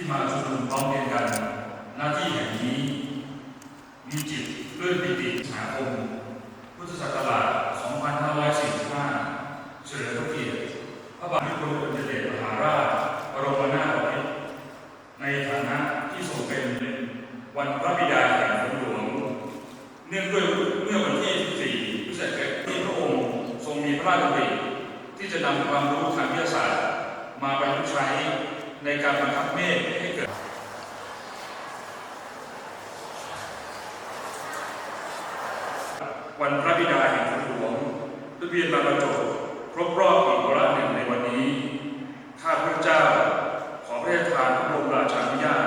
ที่มาชุมนุมพร้อมเพียงกัน หน้าที่แห่งนี้ มีจิตเพื่อนปิติสาคมพุทธศักราช 2545 เฉลิมพระเกียรติพระบาทสมเด็พระเจ้าอดหมหาราชบรมนาถบพิตรในฐานะที่ทรงเป็นวันพระบิดาแห่งฝนหลวง เนื่องด้วยเมื่อวันที่ 14พฤศจิกายนที่พระองค์ทรงมีพระราชดำริที่จะนำความรู้ทางวิทยาศาสตร์ มาประยุกต์ใช้ ในการบังคับเมฆให้เกิดวันพระบิดาแห่งฝนหลวงทะเบียนมาประจบครบรอบอีกวาระหนึ่งในวันนี้ ข้าพระเจ้าขอพระราชทานพระบรมราชานุญาต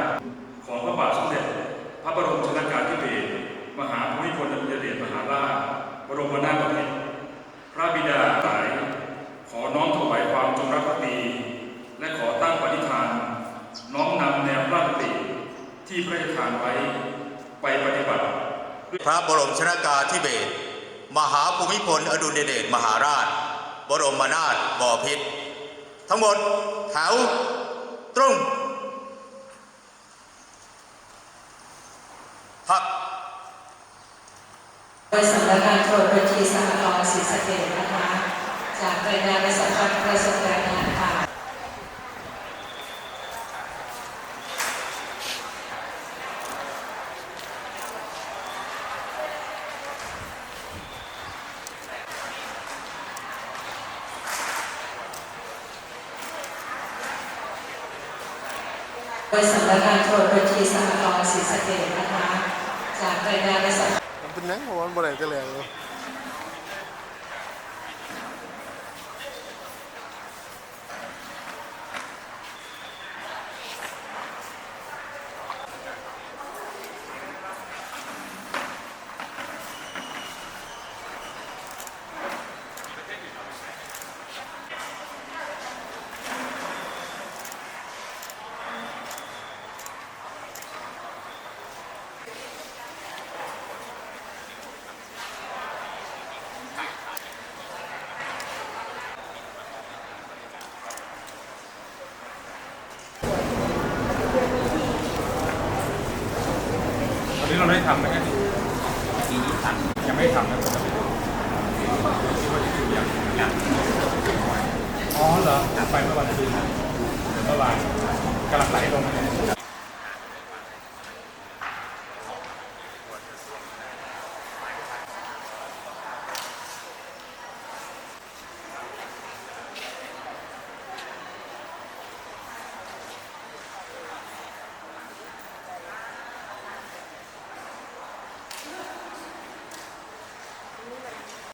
ของพระบาทสมเด็จ พระบรมชนกาธิเบศรมหาภูมิพลอดุลยเดชมหาราชบรมนาถบพิตรพระบิดาหลาย ขอน้อมถวายความจงรักภักดี และขอตั้งปณิธาน น้อมนำแนวพระราชดำริ ที่พระราชทานไว้ไปปฏิบัติ พระบรมชนากาธิเบศรมหาภูมิพลอดุลยเดชมหาราช บรมนาถบพิตรทั้งหมดแถวตรงพักโดยสำนักงานโทรบัญชีสหกรณ์ศรีสะเกษนะคะ จากรายงานในสัมพันธ์ประสบการณ์ โดยสำนักงานโทรบัญชีสหกรณ์ศรีสะเกษนะคะ จากรายงานในสัมมันเป็นหยังหัวมันบ่ได้จะแรงเลย ทำไหมครับปีนี้ทำยังไม่ทำนะผมคิดว่าจะอยู่อย่างอย่างอ๋อเหรอไปเมื่อวันศุกร์นะเมื่อวานกำลังไหลลง